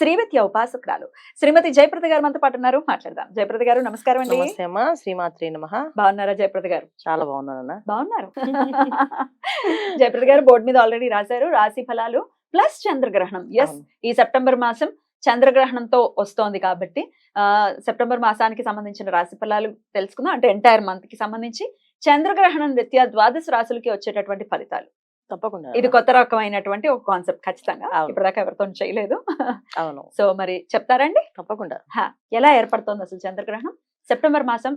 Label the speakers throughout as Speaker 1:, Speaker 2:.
Speaker 1: Srividya ఉపాసకురాలు. Shrimati Jayaprada garu మనతో పాటు ఉన్నారు. మాట్లాడదాం. జయప్రద గారు నమస్కారం అండి.
Speaker 2: నమస్తే అమ్మా. శ్రీమాత్రి నమ.
Speaker 1: బాగున్నారా జయప్రద గారు?
Speaker 2: చాలా బాగున్నానన్న
Speaker 1: బాగున్నారు. జయప్రద గారు బోర్డు మీద ఆల్రెడీ రాశారు. రాశి ఫలాలు ప్లస్ చంద్రగ్రహణం. ఎస్. ఈ సెప్టెంబర్ మాసం చంద్రగ్రహణంతో వస్తోంది కాబట్టి ఆ సెప్టెంబర్ మాసానికి సంబంధించిన రాశి ఫలాలు తెలుసుకుందాం. అంటే ఎంటైర్ మంత్కి సంబంధించి చంద్రగ్రహణం రీత్యా ద్వాదశ రాశులకి వచ్చేటటువంటి ఫలితాలు.
Speaker 2: తప్పకుండా.
Speaker 1: ఇది కొత్త రకమైనటువంటి ఒక కాన్సెప్ట్ ఖచ్చితంగా. ఇప్పటిదాకా ఎవరితో చేయలేదు.
Speaker 2: అవును.
Speaker 1: సో మరి చెప్తారండి?
Speaker 2: తప్పకుండా.
Speaker 1: ఎలా ఏర్పడుతోంది అసలు చంద్రగ్రహణం? సెప్టెంబర్ మాసం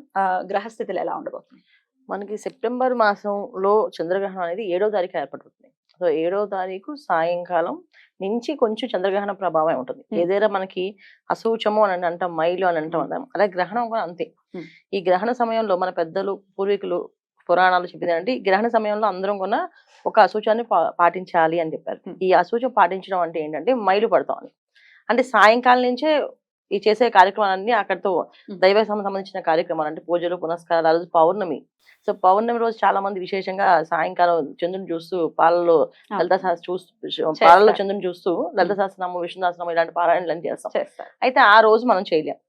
Speaker 1: గ్రహస్థితులు ఎలా ఉండబోతుంది
Speaker 2: మనకి సెప్టెంబర్ మాసంలో చంద్రగ్రహణం అనేది ఏడో తారీఖు ఏర్పడుతుంది. సో ఏడో తారీఖు సాయంకాలం నుంచి కొంచెం చంద్రగ్రహణ ప్రభావం ఉంటుంది. ఏదైనా మనకి అసూచము అని అంటాం మైలు అని అంటాం. అలాగే గ్రహణం కూడా అంతే. ఈ గ్రహణ సమయంలో మన పెద్దలు పూర్వీకులు పురాణాలు చెప్పింది అంటే ఈ గ్రహణ సమయంలో అందరం కూడా ఒక అసూచాన్ని పాటించాలి అని చెప్పారు. ఈ అసూచం పాటించడం అంటే ఏంటంటే మైలు పడతాం అని. అంటే సాయంకాలం నుంచే ఈ చేసే కార్యక్రమాలన్నీ అక్కడితో. దైవ సంబంధించిన కార్యక్రమాలు అంటే పూజలు పునస్కారాలు ఆ రోజు పౌర్ణమి. సో పౌర్ణమి రోజు చాలా మంది విశేషంగా సాయంకాలం చంద్రుని చూస్తూ పాలలో లలిత శాస్త్ర చూస్తూ పాలలో చంద్రుని చూస్తూ లలిత శాస్త్రనామం విష్ణుదాసనామం ఇలాంటి పారాయణలు అని చేస్తాం అయితే ఆ రోజు మనం చేయలేం.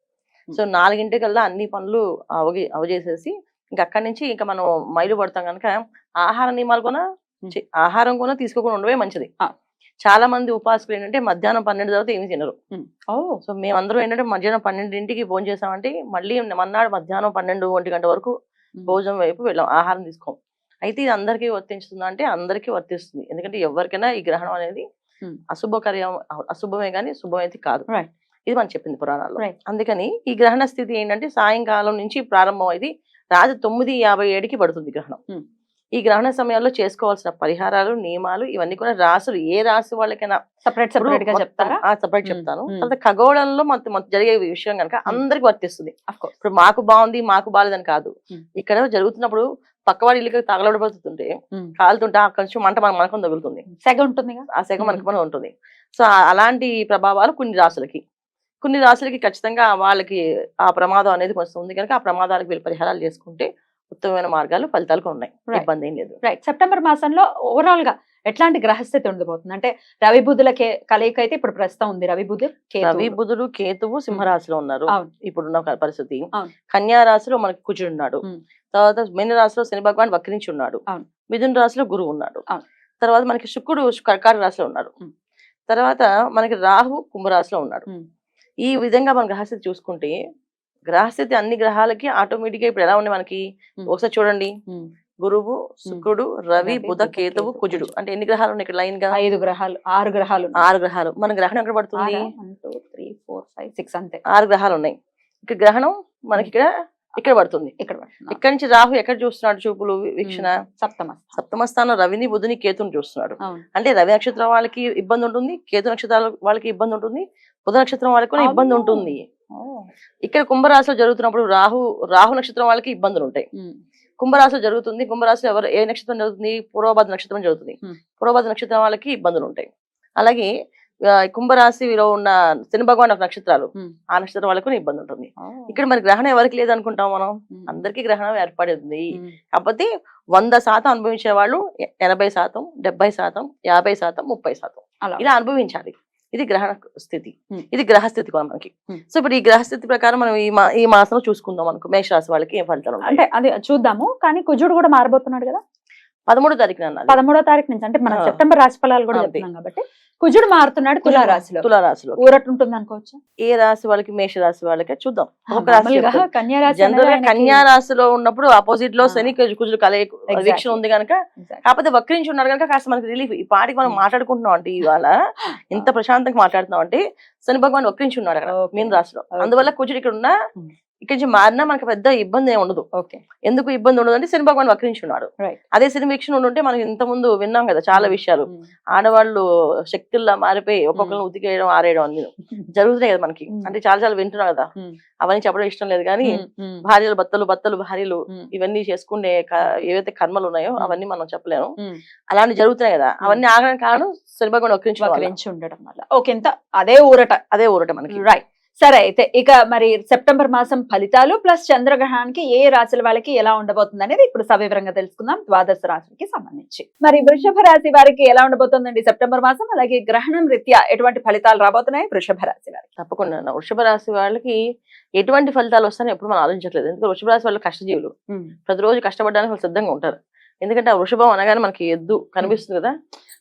Speaker 2: సో నాలుగింటికల్లా అన్ని పనులు అవగి అవజేసేసి ఇంకా అక్కడి నుంచి ఇంకా మనం మైలు పడతాం కనుక ఆహార నియమాలు కూడా ఆహారం కూడా తీసుకోకుండా ఉండవే మంచిది. చాలా మంది ఉపాసకులు ఏంటంటే మధ్యాహ్నం పన్నెండు తర్వాత ఏమి తినరు. సో మేమందరం ఏంటంటే మధ్యాహ్నం పన్నెండింటికి భోజనం చేసామంటే మళ్ళీ మన్నాడు మధ్యాహ్నం పన్నెండు ఒంటి గంట వరకు భోజనం వైపు వెళ్ళాం ఆహారం తీసుకోం. అయితే ఇది అందరికీ వర్తించుతుందా అంటే అందరికీ వర్తిస్తుంది. ఎందుకంటే ఎవరికైనా ఈ గ్రహణం అనేది. అశుభకర్యం అశుభమే కానీ శుభం అయితే కాదు. ఇది మనం చెప్పింది పురాణాల్లో. అందుకని ఈ గ్రహణ స్థితి ఏంటంటే సాయంకాలం నుంచి ప్రారంభం అయింది. రాత్రి తొమ్మిది యాభై ఏడుకి పడుతుంది గ్రహణం. ఈ గ్రహణ సమయంలో చేసుకోవాల్సిన పరిహారాలు నియమాలు ఇవన్నీ కూడా రాసులు ఏ రాశి వాళ్ళకైనా
Speaker 1: సపరేట్ సపరేట్గా చెప్తారా?
Speaker 2: సపరేట్. చెప్తాను. తర్వాత ఖగోళంలో మన జరిగే విషయం కనుక అందరికి వర్తిస్తుంది. ఇప్పుడు మాకు బాగుంది మాకు బాగాలేదని కాదు. ఇక్కడ జరుగుతున్నప్పుడు పక్కవాడి ఇల్లుకి తగలబడిపోతుంటే కాలుతుంటే ఆ కొంచెం మంట మన మనకం తగులుతుంది.
Speaker 1: సెగ ఉంటుందిగా?
Speaker 2: ఆ సెగ. మనకు మనం ఉంటుంది సో అలాంటి ప్రభావాలు కొన్ని రాసులకి కొన్ని రాసులకి ఖచ్చితంగా వాళ్ళకి ఆ ప్రమాదం అనేది కొంచెం ఉంది కనుక ఆ ప్రమాదాలకు వీళ్ళు పరిహారాలు చేసుకుంటే ఉత్తమమైన మార్గాలు ఫలితాలు ఉన్నాయి. ఇబ్బంది ఏం లేదు
Speaker 1: రైట్ సెప్టెంబర్ మాసంలో ఓవరాల్గా ఎట్లాంటి గ్రహస్థితి ఉండబోతుంది అంటే రవి బుధుల కలయిక అయితే ఇప్పుడు ప్రస్తుతం ఉంది రవి బుధు.
Speaker 2: రవి బుధుడు కేతువు సింహరాశిలో ఉన్నారు. ఇప్పుడున్న పరిస్థితి. కన్యా రాశిలో మనకి కుజుడు ఉన్నాడు. తర్వాత మీన రాశిలో శని భగవాన్ వక్రించి ఉన్నాడు. మిథున రాశిలో గురువు ఉన్నాడు. తర్వాత మనకి శుక్రుడు కర్కాటక రాశిలో ఉన్నాడు. తర్వాత మనకి రాహు కుంభరాశిలో ఉన్నాడు. ఈ విధంగా మన గ్రహస్థితి చూసుకుంటే గ్రహస్థితి అన్ని గ్రహాలకి ఆటోమేటిక్గా ఇప్పుడు ఎలా ఉంది మనకి. ఒకసారి చూడండి. గురువు శుక్రుడు రవి బుధ కేతువు
Speaker 1: కేతు,
Speaker 2: కుజుడు. అంటే ఎన్ని గ్రహాలు ఉన్నాయి ఇక్కడ లైన్గా
Speaker 1: ఐదు గ్రహాలు ఆరు గ్రహాలు.
Speaker 2: ఆరు గ్రహాలు. మన గ్రహణం ఎక్కడ పడుతుంది?
Speaker 1: two, three, four, five, six అంతే.
Speaker 2: ఆరు గ్రహాలు ఉన్నాయి. ఇక్కడ గ్రహణం మనకి ఇక్కడ ఇక్కడ పడుతుంది
Speaker 1: ఇక్కడ.
Speaker 2: ఇక్కడి నుంచి రాహు ఎక్కడ చూస్తున్నాడు చూపులు వీక్షణ.
Speaker 1: సప్తమ
Speaker 2: సప్తమ స్థానం రవిని బుధుని కేతుని చూస్తున్నాడు అంటే రవి నక్షత్రం వాళ్ళకి ఇబ్బంది ఉంటుంది కేతు నక్షత్రాల వాళ్ళకి ఇబ్బంది ఉంటుంది బుధ నక్షత్రం వాళ్ళకి కూడా ఇబ్బంది. ఉంటుంది. ఇక్కడ కుంభరాశిలో జరుగుతున్నప్పుడు రాహు రాహు నక్షత్రం వాళ్ళకి ఇబ్బందులు ఉంటాయి. కుంభరాశిలో జరుగుతుంది కుంభరాశిలో ఎవరు ఏ నక్షత్రం జరుగుతుంది పూర్వభద్ర నక్షత్రం జరుగుతుంది. పూర్వభద్ర నక్షత్రం వాళ్ళకి ఇబ్బందులు ఉంటాయి అలాగే కుంభరాశిలో ఉన్న శని భగవాన్ నక్షత్రాలు. ఆ నక్షత్రం వాళ్ళకు ఇబ్బంది ఉంటుంది. ఇక్కడ మరి గ్రహణం ఎవరికి లేదనుకుంటాం మనం. అందరికీ గ్రహణం ఏర్పడింది. కాకపోతే వంద శాతం అనుభవించే వాళ్ళు ఎనభై శాతం డెబ్బై శాతం యాభై శాతం ముప్పై శాతం ఇలా అనుభవించాలి ఇది గ్రహణ స్థితి. ఇది గ్రహస్థితి కూడా మనకి. సో ఇప్పుడు ఈ గ్రహస్థితి ప్రకారం మనం ఈ మా ఈ మాసంలో చూసుకుందాం అనుకో మేషరాశి వాళ్ళకి ఏం ఫలితాలు
Speaker 1: అంటే అది చూద్దాము కానీ కుజుడు కూడా మారబోతున్నాడు కదా
Speaker 2: పదమూడో అన్నది
Speaker 1: పదమూడో తారీఖు నుంచి అంటే మనం. సెప్టెంబర్ రాశి ఫలాలు కూడా. చెప్తున్నాం కాబట్టి కుజుడు మారుతున్నాడు తులా రాశిలో
Speaker 2: తులారాశిలో
Speaker 1: ఊరట ఉంటుంది అనుకోవచ్చు
Speaker 2: ఏ రాశి వాళ్ళకి మేష రాశి వాళ్ళకి చూద్దాం ఒక రాశి.
Speaker 1: కన్యా
Speaker 2: రాశిలో ఉన్నప్పుడు
Speaker 1: ఆపోజిట్లో.
Speaker 2: శని కుజు- కుజులు కలయిక. వీక్షణ ఉంది కనుక. కాకపోతే వక్రించి ఉన్నారు కనుక కాస్త మనకి రిలీఫ్ ఈ పాటికి మనం
Speaker 1: Hmm.
Speaker 2: మాట్లాడుకుంటున్నాం అంటే ఇవాళ ఇంత ప్రశాంతంగా మాట్లాడుతున్నాం అంటే శని భగవాన్ వక్రించి ఉన్నాడు అక్కడ. మీన రాశిలో. అందువల్ల కుజుడు ఇక్కడ ఉన్న
Speaker 1: Hmm.
Speaker 2: ఇక్కడి నుంచి మారినా మనకి పెద్ద ఇబ్బంది ఏమి ఉండదు.
Speaker 1: ఓకే.
Speaker 2: ఎందుకు ఇబ్బంది ఉండదు అంటే శని భగవాన్ వక్రించున్నాడు. అదే శని వీక్షణ ఉంటే మనం ఇంత ముందు విన్నాం కదా చాలా విషయాలు. ఆడవాళ్ళు శక్తుల్లా మారిపోయి ఒక్కొక్కరిని ఉతికేయడం ఆరేయడం అన్ని. జరుగుతున్నాయి కదా మనకి. అంటే చాలా చాలా వింటున్నాం కదా. అవన్నీ చెప్పడం ఇష్టం లేదు కానీ భార్యలు భర్తలు భర్తలు భార్యలు ఇవన్నీ చేసుకునే ఏవైతే కర్మలు ఉన్నాయో. అవన్నీ మనం చెప్పలేము. అలాంటి జరుగుతున్నాయి కదా. అవన్నీ ఆగడానికి కారణం శని భగవాన్.
Speaker 1: వక్రించి ఉండడం వల్ల. ఓకే ఎంత అదే ఊరట.
Speaker 2: అదే ఊరట మనకి.
Speaker 1: రైట్ సరే అయితే ఇక మరి సెప్టెంబర్ మాసం ఫలితాలు ప్లస్ చంద్రగ్రహణానికి ఏ రాశుల వాళ్ళకి ఎలా ఉండబోతుంది అనేది ఇప్పుడు సవివరంగా తెలుసుకుందాం. ద్వాదశ రాశులకి సంబంధించి. మరి వృషభ రాశి వారికి ఎలా ఉండబోతుందండి సెప్టెంబర్ మాసం? అలాగే గ్రహణం రీత్యా ఎటువంటి ఫలితాలు రాబోతున్నాయి వృషభ రాశి వారికి?
Speaker 2: తప్పకుండా. వృషభ రాశి వాళ్ళకి ఎటువంటి ఫలితాలు వస్తాయని ఎప్పుడు మనం ఆలోచించట్లేదు. ఎందుకంటే వృషభ రాశి వాళ్ళు కష్టజీవులు. ప్రతిరోజు కష్టపడడానికి వాళ్ళు సిద్ధంగా ఉంటారు. ఎందుకంటే ఆ వృషభం అనగానే మనకి ఎద్దు కనిపిస్తుంది కదా.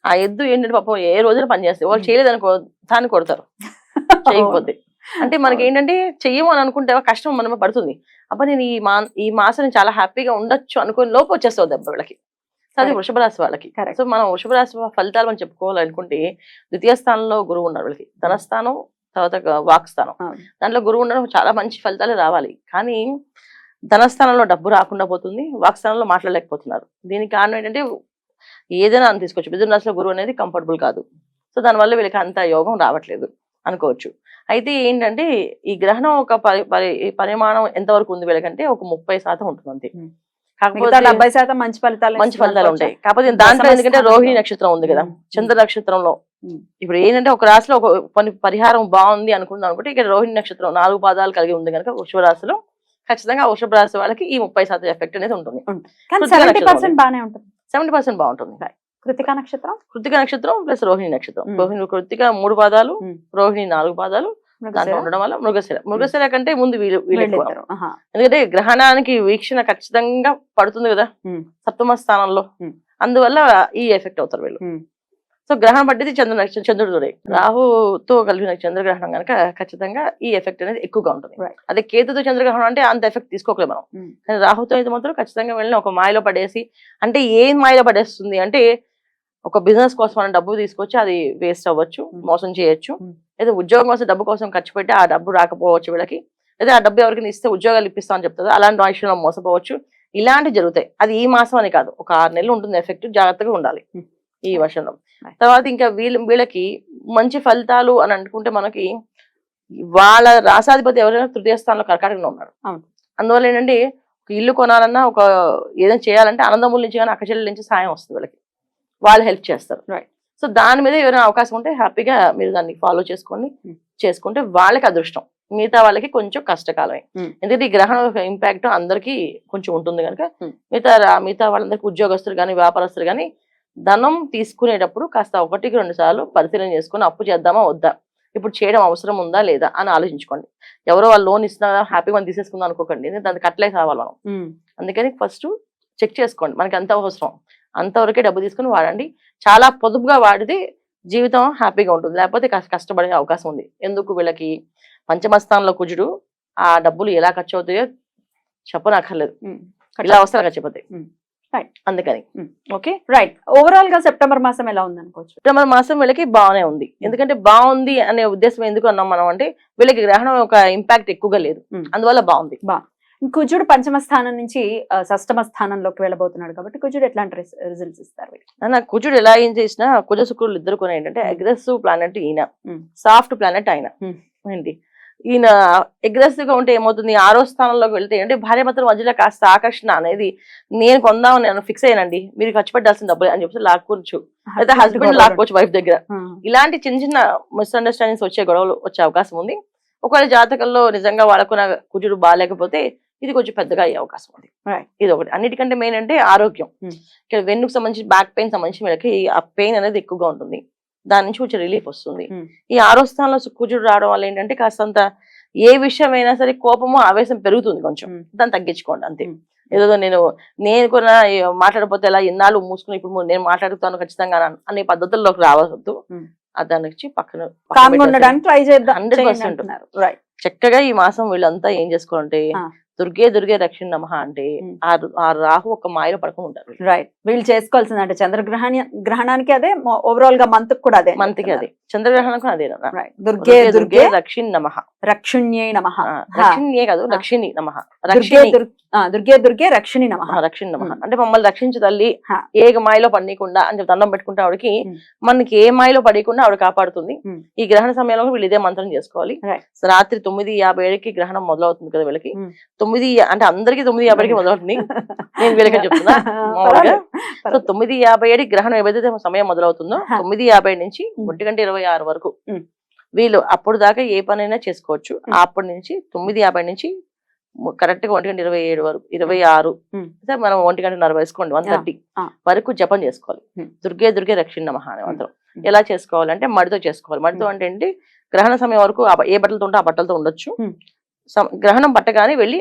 Speaker 2: ఆ ఎద్దు ఏంటంటే పాపం ఏ రోజున పనిచేస్తాయి వాళ్ళు. చేయలేదనుకో దాన్ని కొడతారు. చేయకపోతే. అంటే మనకి ఏంటంటే చెయ్యము అని అనుకుంటే కష్టం మనమే పడుతుంది. అబ్బా నేను ఈ మా ఈ మాసం చాలా హ్యాపీగా ఉండొచ్చు అనుకుని లోపు వచ్చేస్తుంది దెబ్బ వీళ్ళకి. అది. వృషభ రాశి వాళ్ళకి. సో మనం వృషభ రాశి ఫలితాలు మనం చెప్పుకోవాలనుకుంటే ద్వితీయ స్థానంలో గురువు ఉన్నారు వీళ్ళకి. ధనస్థానం తర్వాత వాక్ స్థానం. దాంట్లో గురువు ఉండడం చాలా మంచి ఫలితాలు రావాలి. కానీ ధనస్థానంలో డబ్బు రాకుండా పోతుంది వాక్స్థానంలో మాట్లాడలేకపోతున్నారు. దీనికి కారణం ఏంటంటే ఏదైనా అని తీసుకోవచ్చు. మిథున రాశిలో గురువు అనేది కంఫర్టబుల్ కాదు. సో దానివల్ల వీళ్ళకి అంత యోగం రావట్లేదు అనుకోవచ్చు. అయితే ఏంటంటే ఈ గ్రహణం ఒక పరిమాణం ఎంతవరకు ఉంది వీళ్ళకంటే ఒక ముప్పై శాతం ఉంటుంది అంతే. కాకపోతే
Speaker 1: డెబ్బై శాతం మంచి ఫలితాలు
Speaker 2: మంచి ఫలితాలు? ఉంటాయి కాకపోతే దాంట్లో ఎందుకంటే. రోహిణి నక్షత్రం ఉంది కదా. చంద్ర నక్షత్రంలో. ఇప్పుడు ఏంటంటే ఒక రాశిలో ఒక పని పరిహారం బాగుంది అనుకుందాం అనుకుంటే ఇక్కడ రోహిణి నక్షత్రం నాలుగు పాదాలు కలిగి ఉంది కనుక వృషభ రాశిలో ఖచ్చితంగా వృషభ రాశి వాళ్ళకి ఈ ముప్పై శాతం ఎఫెక్ట్ అనేది ఉంటుంది
Speaker 1: సెవెంటీ పర్సెంట్
Speaker 2: బాగుంటుంది
Speaker 1: కృతికా నక్షత్రం
Speaker 2: కృతిక నక్షత్రం ప్లస్ రోహిణి నక్షత్రం. రోహిణి కృతిక మూడు పాదాలు. రోహిణి నాలుగు పాదాలు దాంట్లో ఉండడం వల్ల మృగశిర మృగశిర కంటే ముందు వీళ్ళు వీళ్ళు. ఎందుకంటే గ్రహణానికి వీక్షణ ఖచ్చితంగా పడుతుంది కదా. సప్తమ స్థానంలో. అందువల్ల ఈ ఎఫెక్ట్ అవుతారు వీళ్ళు. సో గ్రహణం పట్టింది చంద్ర చంద్రుడు రాహుతో కలిగిన చంద్రగ్రహణం కనుక ఖచ్చితంగా ఈ ఎఫెక్ట్ అనేది ఎక్కువగా ఉంటుంది. అదే కేతుతో చంద్రగ్రహణం అంటే అంత ఎఫెక్ట్ తీసుకోకలేదు మనం. కానీ రాహుతో అయితే మాత్రం ఖచ్చితంగా వెళ్ళిన ఒక మాయలో పడేసి అంటే ఏం మాయలో పడేస్తుంది అంటే ఒక బిజినెస్ కోసం మనం డబ్బు తీసుకొచ్చి అది వేస్ట్ అవ్వచ్చు. మోసం చేయొచ్చు. లేదా ఉద్యోగం కోసం డబ్బు కోసం ఖర్చు పెట్టి ఆ డబ్బు రాకపోవచ్చు వీళ్ళకి. లేదా ఆ డబ్బు ఎవరికి ఇస్తే ఉద్యోగాలు ఇప్పిస్తామని చెప్తుంది అలాంటి విషయంలో మోసపోవచ్చు. ఇలాంటివి జరుగుతాయి. అది ఈ మాసం అని కాదు. ఒక ఆరు నెలలు ఉంటుంది. ఎఫెక్ట్ జాగ్రత్తగా ఉండాలి. ఈ వర్షంలో. తర్వాత ఇంకా వీళ్ళ వీళ్ళకి మంచి ఫలితాలు అని అనుకుంటే మనకి వాళ్ళ రాసాధిపతి ఎవరైనా తృతీయ స్థానంలో కర్కాటకంలో
Speaker 1: అవును.
Speaker 2: అందువల్ల ఏంటంటే ఒక ఇల్లు కొనాలన్నా ఒక ఏదైనా చేయాలంటే అనందముల నుంచి కానీ అక్కచెల్లెల నుంచి సాయం వస్తుంది వాళ్ళకి. వాళ్ళు హెల్ప్ చేస్తారు.
Speaker 1: Right.
Speaker 2: సో దాని మీద ఎవరైనా అవకాశం ఉంటే హ్యాపీగా మీరు దాన్ని ఫాలో చేసుకోండి
Speaker 1: Hmm.
Speaker 2: చేసుకుంటే వాళ్ళకి అదృష్టం. మిగతా వాళ్ళకి కొంచెం కష్టకాలమే.
Speaker 1: Hmm.
Speaker 2: ఎందుకంటే ఈ గ్రహణం ఇంపాక్ట్ అందరికీ కొంచెం ఉంటుంది కనుక
Speaker 1: Hmm.
Speaker 2: మిగతా మిగతా వాళ్ళందరికీ ఉద్యోగస్తులు కానీ వ్యాపారస్తులు కానీ ధనం తీసుకునేటప్పుడు కాస్త ఒకటికి రెండు సార్లు పరిశీలన చేసుకొని అప్పు చేద్దామా వద్దా? ఇప్పుడు చేయడం అవసరం ఉందా లేదా? అని ఆలోచించుకోండి. ఎవరో వాళ్ళు లోన్ ఇస్తున్నారా హ్యాపీగా మనం తీసేసుకుందాం అనుకోకండి. దాన్ని కట్టలే కావాలి మనం. అందుకని ఫస్ట్ చెక్ చేసుకోండి. మనకి ఎంత అవసరం? అంతవరకే డబ్బు తీసుకుని వాడండి. చాలా పొదుపుగా వాడితే జీవితం హ్యాపీగా ఉంటుంది. లేకపోతే కష్ట- కష్టపడే అవకాశం ఉంది. ఎందుకు వీళ్ళకి? పంచమస్థానంలో కుజుడు ఆ డబ్బులు ఎలా ఖర్చు అవుతాయో చెప్పనక్కర్లేదు. ఇలా అవసరం చెప్పతాయి. అందుకని. ఓకే?
Speaker 1: రైట్ ఓవరాల్గా సెప్టెంబర్ మాసం ఎలా ఉంది అనుకోవచ్చు
Speaker 2: సెప్టెంబర్ మాసం వీళ్ళకి బాగానే ఉంది. ఎందుకంటే బాగుంది అనే ఉద్దేశం ఎందుకు అన్నాం మనం అంటే వీళ్ళకి గ్రహణం యొక్క ఇంపాక్ట్ ఎక్కువగా లేదు. అందువల్ల బాగుంది.
Speaker 1: కుజుడు పంచమ స్థానం నుంచి షష్టమ స్థానంలోకి వెళ్ళబోతున్నాడు కాబట్టి కుజుడు ఎట్లాంటి రిజల్ట్స్ ఇస్తారు
Speaker 2: కుజుడు ఎలా ఏం చేసినా కుజ శుక్రులు ఇద్దరు కూడా ఏంటంటే
Speaker 1: Hmm.
Speaker 2: అగ్రెసివ్ ప్లానెట్ ఈయన.
Speaker 1: Hmm.
Speaker 2: సాఫ్ట్ ప్లానెట్ ఆయన.
Speaker 1: Hmm.
Speaker 2: ఏంటి? ఈయన అగ్రెసివ్గా ఉంటే ఏమవుతుంది? ఆరో స్థానంలోకి వెళ్తే అంటే భార్య భర్తల మధ్యలో కాస్త ఆకర్షణ అనేది నేను కొందామని నేను ఫిక్స్ అయ్యానండి. మీరు ఖర్చు పెట్టాల్సిన డబ్బులు అని చెప్పి లాక్కోవచ్చు. లేదా హస్బెండ్ లాక్కోవచ్చు వైఫ్ దగ్గర. ఇలాంటి చిన్న చిన్న మిస్అండర్స్టాండింగ్స్ వచ్చే గొడవలు వచ్చే అవకాశం ఉంది. ఒకవేళ జాతకంలో నిజంగా వాళ్ళకున్న కుజుడు బాగాలేకపోతే ఇది కొంచెం పెద్దగా అయ్యే అవకాశం ఉంది. ఇది ఒకటి అన్నిటికంటే మెయిన్ అంటే ఆరోగ్యం
Speaker 1: Hmm.
Speaker 2: ఇక్కడ వెన్నుకు సంబంధించి బ్యాక్ పెయిన్ సంబంధించి వీళ్ళకి ఆ పెయిన్ అనేది ఎక్కువగా ఉంటుంది దాని నుంచి కొంచెం రిలీఫ్ వస్తుంది
Speaker 1: Hmm.
Speaker 2: ఈ ఆరో స్థానంలో కుజుడు రావడం వల్ల ఏంటంటే కాస్తంత ఏ విషయం అయినా సరే కోపము ఆవేశం పెరుగుతుంది కొంచెం
Speaker 1: Hmm.
Speaker 2: దాన్ని తగ్గించుకోండి అంతే. ఏదో నేను నేను కూడా మాట్లాడకపోతే ఎలా ఎన్నాళ్ళు మూసుకుని ఇప్పుడు నేను మాట్లాడుతాను ఖచ్చితంగా అన- పద్ధతుల్లోకి రావద్దు. ఆ దాని నుంచి పక్కన
Speaker 1: ట్రై చేద్దాం
Speaker 2: 100%
Speaker 1: చేయండి అంటున్నారు. రైట్
Speaker 2: చక్కగా ఈ మాసం వీళ్ళంతా ఏం చేసుకోవాలంటే. దుర్గే దుర్గే రక్షణ నమ అంటే. ఆ రాహు ఒక మాయలో పడుకుని ఉంటారు.
Speaker 1: రైట్ వీళ్ళు చేసుకోవాల్సింది అంటే చంద్రగ్రహణ గ్రహణానికి అదే ఓవరాల్గా మంత్ కూడా అదే.
Speaker 2: మంత్కి అది. చంద్రగ్రహణం అదే
Speaker 1: దుర్గే దుర్గే
Speaker 2: రక్షిణ్ నమ.
Speaker 1: రక్షుణ్యై నమ.
Speaker 2: రక్షిణ్యే కాదు. రక్షిణి నమ.
Speaker 1: దుర్గే దుర్గే దుర్గే రక్షిణి నమ.
Speaker 2: రక్షణ నమ. అంటే మమ్మల్ని రక్షించు తల్లి. ఏ మాయలో పడనీయకుండా అని చెప్పి దండం పెట్టుకుంటే ఆవిడకి. మనకి ఏ మాయలో పడకుండా ఆవిడ కాపాడుతుంది. ఈ గ్రహణ సమయంలో వీళ్ళు ఇదే మంత్రం చేసుకోవాలి. రాత్రి తొమ్మిది యాభై ఏడుకి గ్రహణం మొదలవుతుంది కదా వీళ్ళకి. తొమ్మిది అంటే అందరికి తొమ్మిది యాభైకి మొదలవుతుంది నేను వీళ్ళకి చెప్తున్నా మామూలుగా సో. తొమ్మిది యాభై ఏడు గ్రహణం ఏదైతే సమయం మొదలవుతుందో. తొమ్మిది యాభై నుంచి. ఒంటి గంట ఇరవై ఆరు వరకు. వీళ్ళు అప్పుడు దాకా ఏ పనైనా చేసుకోవచ్చు. అప్పటి నుంచి తొమ్మిది యాభై నుంచి కరెక్ట్గా ఒంటి గంట ఇరవై ఏడు వరకు ఇరవై ఆరు మనం ఒంటి గంట నలభై వేసుకోండి వన్ థర్టీ. వరకు జపం చేసుకోవాలి. దుర్గే దుర్గే రక్షణ
Speaker 1: ఉమ్.
Speaker 2: ఎలా చేసుకోవాలంటే మడితో చేసుకోవాలి మడితో. అంటే ఏంటి గ్రహణ సమయం వరకు ఏ బట్టలతో ఉంటే ఆ బట్టలతో ఉండొచ్చు గ్రహణం పట్టగానే వెళ్ళి